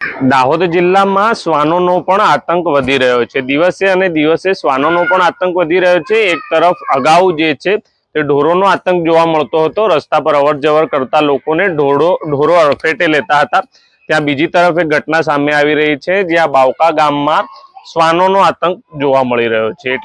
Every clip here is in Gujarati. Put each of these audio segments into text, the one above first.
દાહોદ જિલ્લામાં શ્વાનોનો પણ આતંક વધી રહ્યો છે. દિવસે અને દિવસે શ્વાનોનો પણ આતંક વધી રહ્યો છે. એક તરફ અગાઉ જે છે તે ઢોરોનો આતંક જોવા મળતો હતો. રસ્તા પર અવરજવર કરતા લોકોને ઢોરો ઢોરો અડફેટે લેતા હતા. ત્યાં બીજી તરફ એક ઘટના સામે આવી રહી છે. જ્યાં બાવકા ગામમાં શ્વાનોનો આતંક જોવા મળી રહ્યો છે.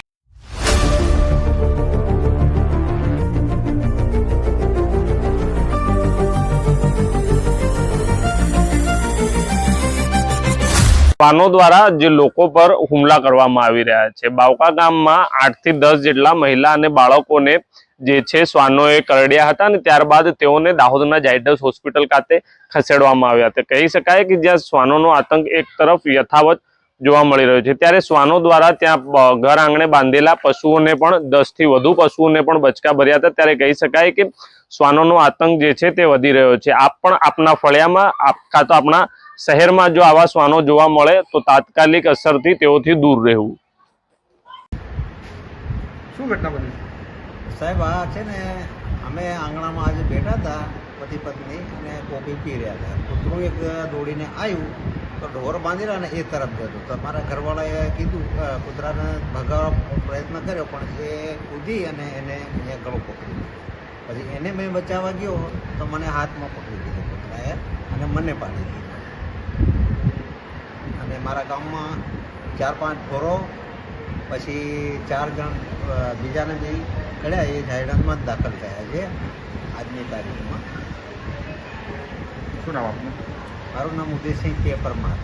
શ્વાનો દ્વારા જે લોકો પર હુમલા કરવામાં આવી રહ્યા છે. બાવકા ગામમાં આઠથી દસ જેટલા મહિલા અને બાળકોને જે છે શ્વાનોએ કરડ્યા હતા અને ત્યારબાદ તેઓને દાહોદના જાયડસ હોસ્પિટલ ખાતે ખસેડવામાં આવ્યા હતા. કહી શકાય કે જ્યાં શ્વાનોનો આતંક એક તરફ યથાવત જોવા મળી રહ્યો છે, ત્યારે શ્વાનો દ્વારા ત્યાં ઘર આંગણે બાંધેલા પશુઓને પણ દસથી વધુ પશુઓને પણ બચકા ભર્યા હતા. ત્યારે કહી શકાય કે શ્વાનોનો આતંક જે છે તે વધી રહ્યો છે. આપ પણ આપના ફળિયામાં આપ, કાં તો આપણા શહેરમાં જો આવા શ્વાનો જોવા મળે તો તાત્કાલિક અસરથી તેઓથી દૂર રહેવું. શું ઘટના બની? સાહેબ આ છે ને અમે આંગણામાં આજે બેઠા હતા પતિ પત્ની અને કોફી પી રહ્યા હતા. કૂતરું એક દોડીને આવ્યું તો ઢોર બાંધી રહ્યા ને એ તરફ જતો તો મારા ઘરવાળાએ કીધું કૂતરાને ભગાવવા પ્રયત્ન કર્યો પણ એ કૂદી અને એને અહીંયા ગળો પકડી પછી એને મેં બચાવવા ગયો તો મને હાથમાં પકડી દીધો કૂતરાએ અને મને પાડી દીધો. અને મારા ગામમાં ચાર પાંચ ઢોરો પછી ચાર જણ બીજાને બી કર્યા એ ઝાયડનમાં જ દાખલ થયા છે આજની તારીખમાં. શું નામ આપનું? મારું નામ ઉદયસિંહ કે પરમાર.